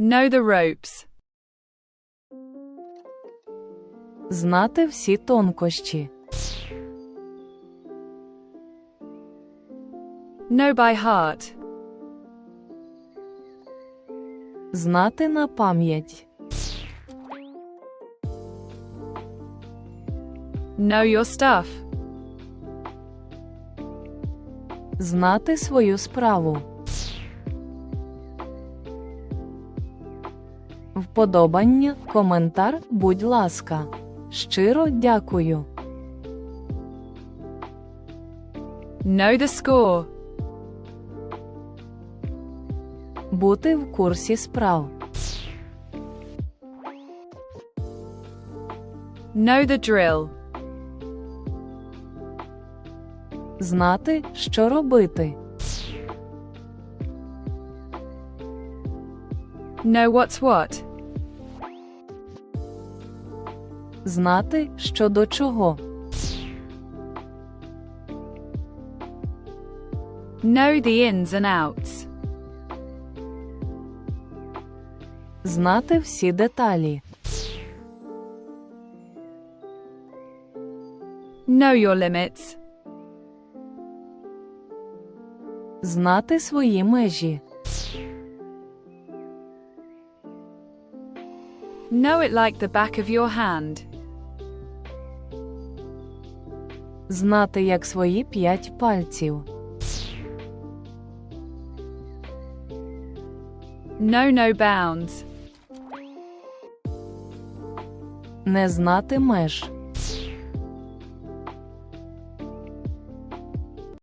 Know the ropes. Знати всі тонкощі. Know by heart. Знати на пам'ять. Know your stuff. Знати свою справу. Вподобання, коментар, будь ласка. Щиро дякую. Know the score. Бути в курсі справ. Know the drill. Знати, що робити. Know what's what. Знати, що до чого. Know the ins and outs. Знати всі деталі. Know your limits. Знати свої межі. Know it like the back of your hand. Знати як свої п'ять пальців. No no bounds. Не знати меж.